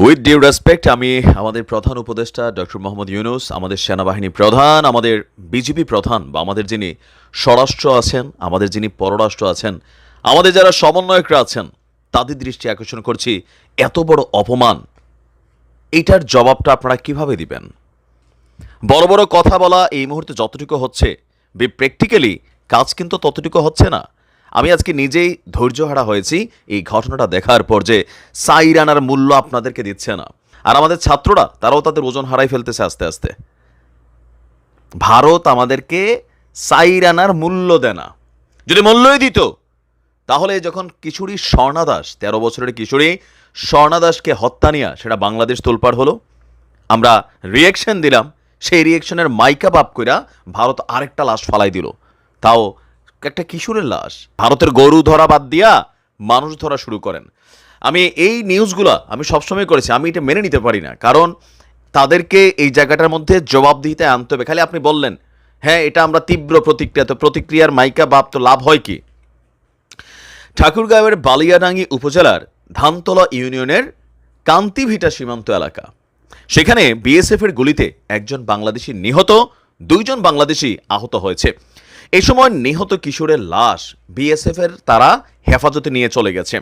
With due respect আমি আমাদের প্রধান উপদেষ্টা ডক্টর মোহাম্মদ ইউনুস, আমাদের সেনাবাহিনী প্রধান, আমাদের বিজেপি প্রধান, বা আমাদের যিনি স্বরাষ্ট্র আছেন, আমাদের যিনি পররাষ্ট্র আছেন, আমাদের যারা সমন্বয়করা আছেন, তাদের দৃষ্টি আকর্ষণ করছি এত বড় অপমান। এটার জবাবটা আপনারা কীভাবে দিবেন? বড় বড় কথা বলা এই মুহূর্তে যতটুকু হচ্ছে বি প্র্যাকটিক্যালি কাজ কিন্তু ততটুকু হচ্ছে না। আমি আজকে নিজেই ধৈর্যহারা হয়েছি এই ঘটনাটা দেখার পর যে সাইরানার মূল্য আপনাদেরকে দিচ্ছে না। আর আমাদের ছাত্ররা, তারাও তাদের ওজন হারাই ফেলতেছে আস্তে আস্তে। ভারত আমাদেরকে সাইরানার মূল্য দেয় না। যদি মূল্যই দিত, তাহলে যখন কিশোরী স্বর্ণা দাস তেরো বছরের কিশোরী স্বর্ণা দাসকে হত্যা নিয়ে সেটা বাংলাদেশ তোলপাড় হলো। আমরা রিয়েকশন দিলাম, সেই রিয়েকশনের মাইকা বাপ কইরা ভারত আরেকটা লাশ ফালাই দিল। তাও একটা কিশোরের লাশ। ভারতের গরু ধরা বাদ দিয়া মানুষ ধরা শুরু করেন। আমি এই নিউজগুলো আমি সবসময় করেছি, আমি এটা মেনে নিতে পারি না। কারণ তাদেরকে এই জায়গাটার মধ্যে জবাবদিহিতে আনতে হবে। খালি আপনি বললেন হ্যাঁ এটা আমরা তীব্র প্রতিক্রিয়া, তো প্রতিক্রিয়ার মাইকা বাপ তো লাভ হয় কি? ঠাকুরগাঁওয়ের বালিয়াডাঙ্গি উপজেলার ধানতলা ইউনিয়নের কান্তিভিটা সীমান্ত এলাকা। সেখানে বিএসএফের গুলিতে একজন বাংলাদেশি নিহত, দুইজন বাংলাদেশি আহত হয়েছে। এই সময় নিহত কিশোরের লাশ বিএসএফের তারা হেফাজতে নিয়ে চলে গেছে।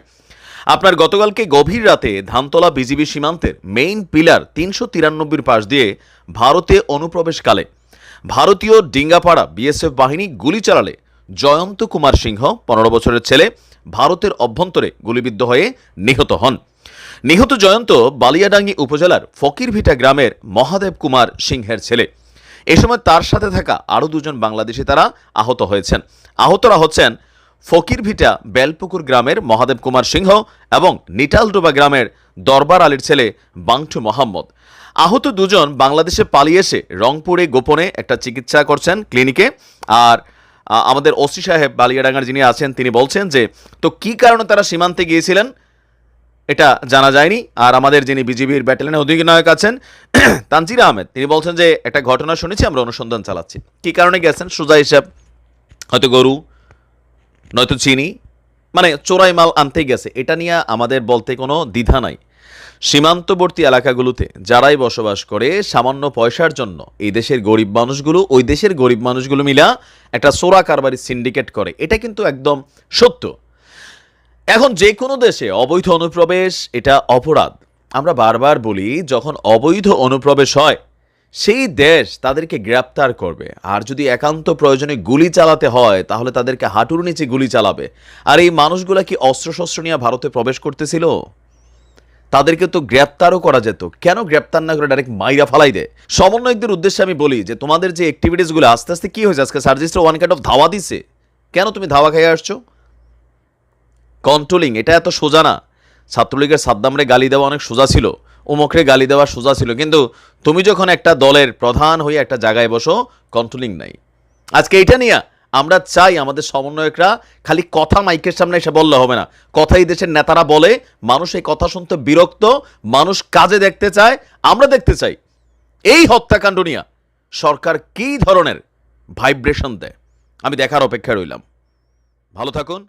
আপনার গতকালকে গভীর রাতে ধানতলা বিজিবি সীমান্তের মেইন পিলার তিনশো তিরানব্বইয়ের পাশ দিয়ে ভারতে অনুপ্রবেশকালে ভারতীয় ডিঙ্গাপাড়া বিএসএফ বাহিনী গুলি চালালে জয়ন্ত কুমার সিংহ, পনেরো বছরের ছেলে, ভারতের অভ্যন্তরে গুলিবিদ্ধ হয়ে নিহত হন। নিহত জয়ন্ত বালিয়াডাঙ্গি উপজেলার ফকিরভিটা গ্রামের মহাদেব কুমার সিংহের ছেলে। এ সময় তার সাথে থাকা আরও দুজন বাংলাদেশি তারা আহত হয়েছেন। আহতরা হচ্ছেন ফকিরভিটা বেলপুকুর গ্রামের মহাদেব কুমার সিংহ এবং নিটালডোবা গ্রামের দরবার আলীর ছেলে বাংটু মোহাম্মদ। আহত দুজন বাংলাদেশে পালিয়ে এসে রংপুরে গোপনে একটা চিকিৎসা করছেন ক্লিনিকে। আর আমাদের ওসি সাহেব বালিয়াডাঙ্গার যিনি আছেন, তিনি বলছেন যে, তো কি কারণে তারা সীমান্তে গিয়েছিলেন? এটা জানা যায়নি। আর আমাদের যিনি বিজিবির ব্যাটালিয়নের অধিনায়ক আছেন, তানজির আহমেদ, তিনি বলছেন যে একটা ঘটনা শুনেছি, আমরা অনুসন্ধান চালাচ্ছি। কি কারণে গেছেন? সোজা হিসাব, হয়তো গরু, নয়তো চিনি মানে চোরাই মাল আনতে গেছে। এটা নিয়ে আমাদের বলতে কোনো দ্বিধা নাই। সীমান্তবর্তী এলাকাগুলোতে যারাই বসবাস করে, সামান্য পয়সার জন্য এই দেশের গরিব মানুষগুলো, ওই দেশের গরিব মানুষগুলো মিলা একটা সোরা কারবারি সিন্ডিকেট করে। এটা কিন্তু একদম সত্য। এখন যে কোনো দেশে অবৈধ অনুপ্রবেশ, এটা অপরাধ। আমরা বারবার বলি, যখন অবৈধ অনুপ্রবেশ হয়, সেই দেশ তাদেরকে গ্রেপ্তার করবে। আর যদি একান্ত প্রয়োজনে গুলি চালাতে হয়, তাহলে তাদেরকে হাঁটুর নিচে গুলি চালাবে। আর এই মানুষগুলা কি অস্ত্রশস্ত্র নিয়ে ভারতে প্রবেশ করতেছিল? তাদেরকে তো গ্রেপ্তারও করা যেত। কেন গ্রেপ্তার না করে ডাইরেক্ট মাইরা ফালাই দেয়? সমন্বয়কদের উদ্দেশ্যে আমি বলি যে, তোমাদের যে অ্যাক্টিভিটিসগুলো আস্তে আস্তে কী হয়েছে? আজকে সার্জিস্টার ওয়ান কাইন্ড অফ ধাওয়া দিছে। কেন তুমি ধাওয়া খেয়ে আসছো? কন্ট্রোলিং, এটা এত সোজা না। ছাত্রলীগের সাদ্দামরে গালি দেওয়া অনেক সোজা ছিল, উমকরে গালি দেওয়া সোজা ছিল, কিন্তু তুমি যখন একটা দলের প্রধান হয়ে একটা জায়গায় বসো, কন্ট্রোলিং নাই। আজকে এটা নিয়ে আমরা চাই আমাদের সমন্বয়করা খালি কথা মাইকের সামনে এসে বললে হবে না। কথাই দেশের নেতারা বলে, মানুষ এই কথা শুনতে বিরক্ত, মানুষ কাজে দেখতে চায়, আমরা দেখতে চাই। এই হত্যাকাণ্ড নিয়ে সরকার কী ধরনের ভাইব্রেশন দেয়? আমি দেখার অপেক্ষায় রইলাম। ভালো থাকুন